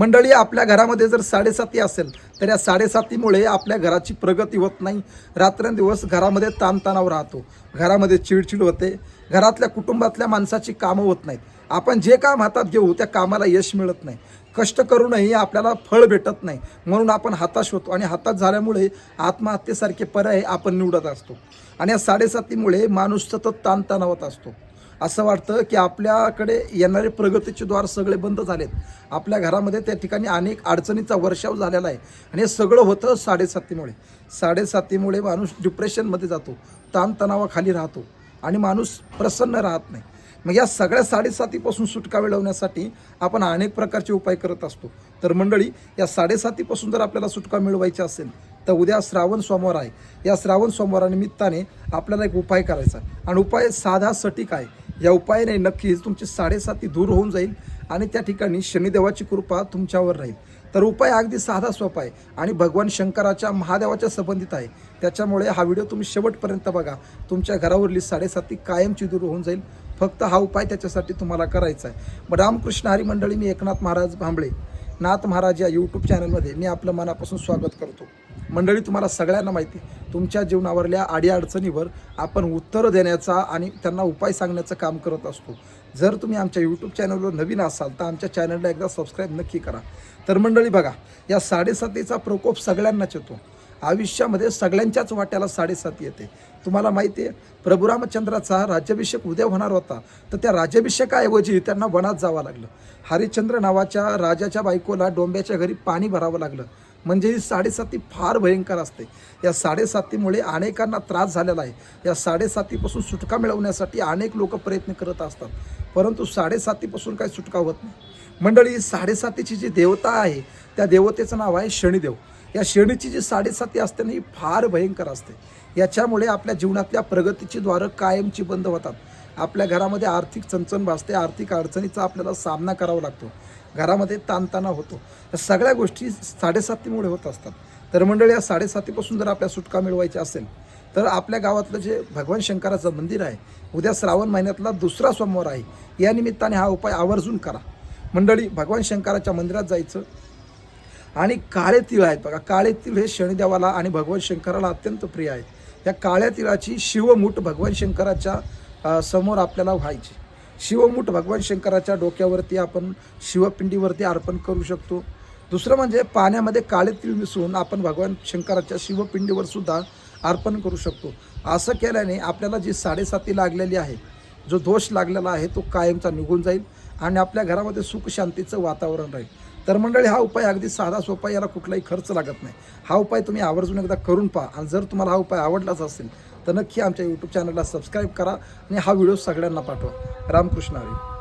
मंडळी आपल्या घरामध्ये जर साडेसाती असेल तर या साडेसातीमुळे आपल्या घराची प्रगती होत नाही. रात्रंदिवस घरामध्ये ताणतणाव राहतो. घरामध्ये चिडचिड होते. घरातल्या कुटुंबातल्या माणसाची कामं होत नाहीत. आपण जे काम हातात घेऊ त्या कामाला यश मिळत नाही. कष्ट करूनही आपल्याला फळ भेटत नाही. म्हणून आपण हताश होतो आणि हताश झाल्यामुळे आत्महत्येसारखे पर्याय आपण निवडत असतो. आणि या साडेसातीमुळे माणूस सतत ताणतणावात असतो. असं वाटतं की आपल्याकडे येणारे प्रगतीचे द्वार सगळे बंद झालेत. आपल्या घरामध्ये त्या ठिकाणी अनेक अडचणीचा वर्षाव झालेला आहे. आणि हे सगळं होतं साडेसातीमुळे. साडेसातीमुळे माणूस डिप्रेशनमध्ये जातो. ताणतणावाखाली राहतो. आणि माणूस प्रसन्न राहत नाही. मग या सगळ्या साडेसातीपासून सुटका मिळवण्यासाठी आपण अनेक प्रकारचे उपाय करत असतो. तर मंडळी या साडेसातीपासून जर आपल्याला सुटका मिळवायची असेल तर उद्या श्रावण सोमवार आहे. या श्रावण सोमवारानिमित्ताने आपल्याला एक उपाय करायचा आणि उपाय साधा सटीक आहे. या उपायाने नक्कीच तुमची साडेसाती दूर होऊन जाईल आणि त्या ठिकाणी शनिदेवाची कृपा तुमच्यावर राहील. तर उपाय अगदी साधा सोपा आहे आणि भगवान शंकराच्या महादेवाच्या संबंधित आहे. त्याच्यामुळे हा व्हिडिओ तुम्ही शेवटपर्यंत बघा. तुमच्या घरावरली साडेसाती कायमची दूर होऊन जाईल. फक्त हा उपाय त्याच्यासाठी तुम्हाला करायचा आहे. मग रामकृष्ण हरी मंडळी मी एकनाथ महाराज भांबळे. नाथ महाराज या यूट्यूब चॅनलमध्ये मी आपलं मनापासून स्वागत करतो. मंडळी तुम्हाला सगळ्यांना माहिती तुमच्या जीवनावरल्या अडीअडचणीवर आपण उत्तर देण्याचा आणि त्यांना उपाय सांगण्याचं काम करत असतो. जर तुम्ही आमच्या यूट्यूब चॅनलवर नवीन असाल तर आमच्या चॅनलला एकदा सबस्क्राईब नक्की करा. तर मंडळी बघा या साडेसातीचा प्रकोप सगळ्यांनाच येतो. आयुष्यामध्ये सगळ्यांच्याच वाट्याला साडेसाती येते. तुम्हाला माहिती आहे प्रभू रामचंद्राचा राज्याभिषेक उद्या होणार होता. तर त्या राज्याभिषेकाऐवजी त्यांना वनात जावं लागलं. हरिश्चंद्र नावाच्या राजाच्या बायकोला डोंब्याच्या घरी पाणी भरावं लागलं. म्हणजे ही साडेसाती फार भयंकर असते. या साडेसातीमुळे अनेकांना त्रास झालेला आहे. या साडेसातीपासून सुटका मिळवण्यासाठी अनेक लोक प्रयत्न करत असतात. परंतु साडेसातीपासून काही सुटका होत नाही. मंडळी साडेसातीची जी देवता आहे त्या देवतेचं नाव आहे शनिदेव. या श्रेणीची जी साडेसाती असते ना ही फार भयंकर असते. याच्यामुळे आपल्या जीवनातल्या प्रगतीची द्वारं कायमची बंद होतात. आपल्या घरामध्ये आर्थिक चणचण भासते आर्थिक अडचणीचा आपल्याला सामना करावा लागतो. घरामध्ये ताणताना होतो. या सगळ्या गोष्टी साडेसातीमुळे होत असतात. तर मंडळी या साडेसातीपासून जर आपल्या सुटका मिळवायची असेल तर आपल्या गावातलं जे भगवान शंकराचं मंदिर आहे उद्या श्रावण महिन्यातला दुसरा सोमवार आहे. या निमित्ताने हा उपाय आवर्जून करा. मंडळी भगवान शंकराच्या मंदिरात जायचं आणि काळे तिळ आहेत बघा. काळे तिळ हे शनिदेवाला आणि भगवान शंकराला अत्यंत प्रिय आहेत. या काळ्या तिळाची शिवमूठ भगवान शंकराच्या समोर आपल्याला व्हायची. शिवमूठ भगवान शंकराच्या डोक्यावरती आपण शिवपिंडीवरती अर्पण करू शकतो. दुसरं म्हणजे पाण्यामध्ये काळे तिळ मिसळून आपण भगवान शंकराच्या शिवपिंडीवर सुद्धा अर्पण करू शकतो. असं केल्याने आपल्याला जी साडेसाती लागलेली आहे जो दोष लागलेला आहे तो कायमचा निघून जाईल आणि आपल्या घरामध्ये सुख शांतीचं वातावरण राहील. तर मंडळी हा उपाय अगदी साधा सोपा याला कुठलाही खर्च लागत नाही. हा उपाय तुम्ही आवर्जून एकदा करून पहा. आणि जर तुम्हाला हा उपाय आवडलाच असेल तर नक्की आमच्या यूट्यूब चॅनलला सबस्क्राईब करा आणि हा व्हिडिओ सगळ्यांना पाठवा. रामकृष्ण हरी.